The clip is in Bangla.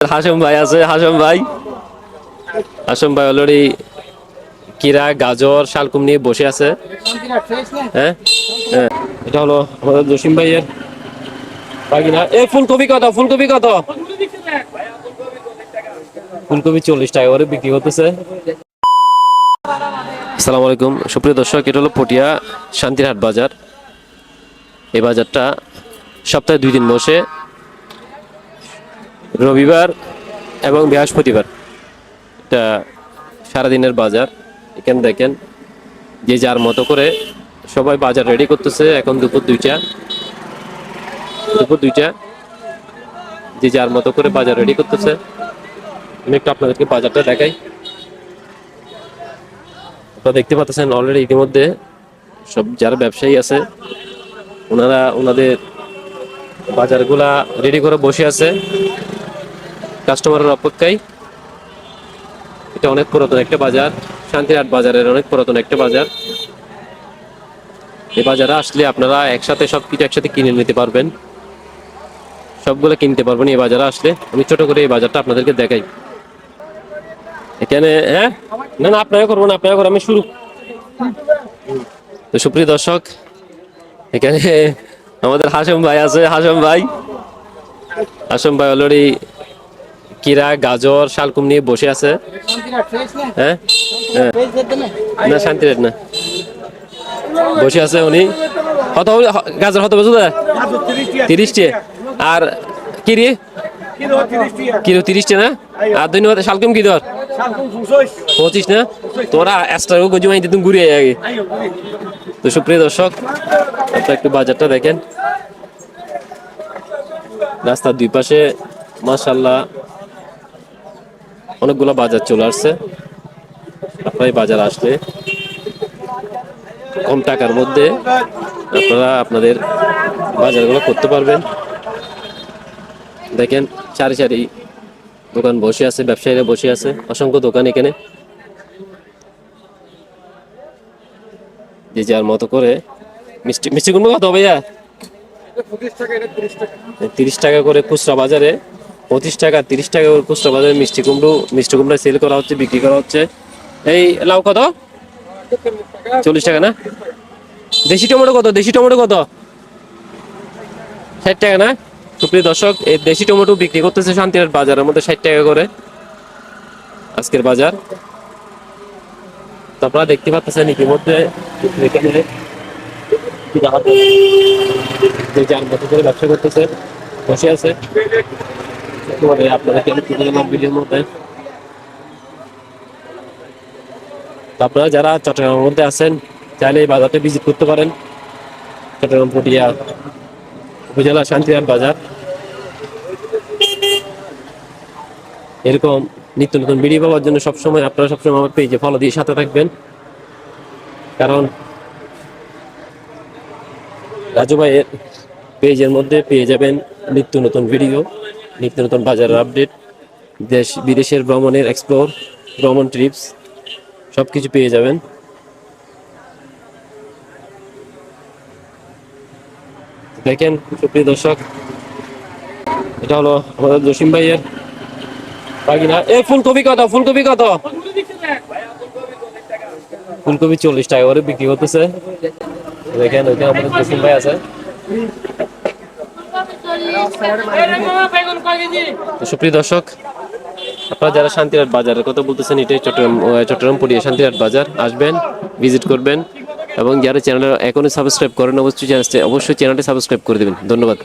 হাসম ভাই আছে, হাসম ভাই। হাসম ভাই অলরেডি কিরা, গাজর, শালকুম নিয়ে বসে আছে। হ্যাঁ? হ্যাঁ। এটা হলো আমাদের জসিম ভাইয়ের বাগিনা। এই ফুলকপি কত? ফুলকপি কত? ফুলকপি চল্লিশ টাকা করে বিক্রি করতেছে। আসসালামু আলাইকুম। সুপ্রিয় দর্শক, এটা হলো পটিয়া শান্তিরহাট বাজার। এই বাজারটা সপ্তাহে দুই দিন বসে। রবিবার এবং বৃহস্পতিবার। এটা সারাদিনের বাজার। এখানে দেখেন, যে যার মতো করে সবাই বাজার রেডি করতেছে। এখন দুপুর দুইটা। দুপুর দুইটা। যে যার মতো করে বাজার রেডি করতেছে। আমি একটু আপনাদেরকে বাজারটা দেখাই। আপনারা দেখতে পাচ্ছেন অলরেডি ইতিমধ্যে সব যারা ব্যবসায়ী আছে, ওনারা ওনাদের বাজারগুলা রেডি করে বসে আছে। কাস্টমারের অপেক্ষায়। এটা অনেক পুরাতন একটা বাজার, শান্তিরহাট বাজারের অনেক পুরাতন একটা বাজার। এই বাজারে আসলে আপনারা একসাথে সব কিছু একসাথে কিনে নিতে পারবেন। সবগুলো কিনতে পারবেন এই বাজারে আসলে। আমি ছোট করে এই বাজারটা আপনাদেরকে দেখাই। এখানে হ্যাঁ? না না আপনাকে করব না আপনাকে করব আমি শুরু। তো সুপ্রিয় দর্শক, এখানে আমাদের হাসম ভাই আছে। হাসম ভাই হাসম ভাই অলরেডি কিরা, গাজর শালকুম নিয়ে বসে আছে। হ্যাঁ? হ্যাঁ। না, শান্তি রেট না। বসে আছে উনি। কত গাজর কত বুঝলো? তিরিশটি। আর কিরি? কিলো তিরিশটি না? আর ধন্যবাদ, শালকুম কি দর পঁচিশ না? তোরা এক্সট্রা গজু মাইতে তুমি ঘুরে আগে। তো সুপ্রিয় দর্শক, আপনারা একটু বাজারটা দেখেন। রাস্তার দুই পাশে মাশাল্লাহ অনেকগুলো বাজার চলে আসছে। আপনারা বাজার আসলে কম টাকার মধ্যে আপনারা আপনাদের বাজারগুলো করতে পারবেন। দেখেন, সারি সারি দোকান বসে আছে, ব্যবসায়ীরা বসে আছে, অসংখ্য দোকান এখানে। যে যার মতো করে মিষ্টি মিষ্টি কুমড়ো কত ভাইয়া? তিরিশ টাকা করে খুচরা বাজারে পঁচিশ টাকা, তিরিশ টাকা করে খুচরা বাজারে মিষ্টি কুমড়ো, মিষ্টি কুমড়া সেল করা হচ্ছে, বিক্রি করা হচ্ছে। এই লাউ কত? চল্লিশ টাকা না? দেশি টমেটো কত? দেশি টমেটো কত? ষাট টাকা না? সুপ্রিয় দর্শক, এই দেশি টমেটো বিক্রি করতেছে শান্তিরহাট বাজারের মধ্যে ষাট টাকা করে। আজকের বাজার। আপনারা দেখতে পাচ্ছেন ইতিমধ্যে যে যার মতো করে ব্যবসা করতেছে, বসে আছে। একেবারে আপনারা কেন তুলে গেলাম ভিডিওর মধ্যে। আপনারা যারা চট্টগ্রামের মধ্যে আছেন, চাইলে এই বাজারটা ভিজিট করতে পারেন। চট্টগ্রাম পটিয়া উপজেলা শান্তিরাম বাজার। এরকম নিত্য নতুন ভিডিও পাওয়ার জন্য সবসময়, আপনারা সবসময় আমার পেজে ফলো দিয়ে সাথে থাকবেন। কারণ রাজু ভাইয়ের পেজের মধ্যে পেয়ে যাবেন নিত্য নতুন ভিডিও নিত্য নতুন বাজারের আপডেট দেশ, বিদেশের ভ্রমণের এক্সপ্লোর ভ্রমণ ট্রিপস সব কিছু পেয়ে যাবেন। দেখেন, সুপ্রিয় দর্শক, এটা হলো আমাদের জসিম ভাইয়ের বাগিনা। এই ফুলকপি কত? ফুলকপি কত? ফুলকপি চল্লিশ টাকা করে বিক্রি করতেছে। দেখেন, ওইখানে আমাদের জসিম ভাই আছে। সুপ্রিয় দর্শক, আপনারা যারা শান্তিরাট বাজার কথা বলতেছেন, এটাই চট্টগ্রাম চট্টগ্রাম পড়িয়া শান্তিরাট বাজার। আসবেন ভিজিট করবেন এবং যারা চ্যানেল এখনও সাবস্ক্রাইব করেন, অবশ্যই অবশ্যই চ্যানেলটি সাবস্ক্রাইব করে দেবেন। ধন্যবাদ।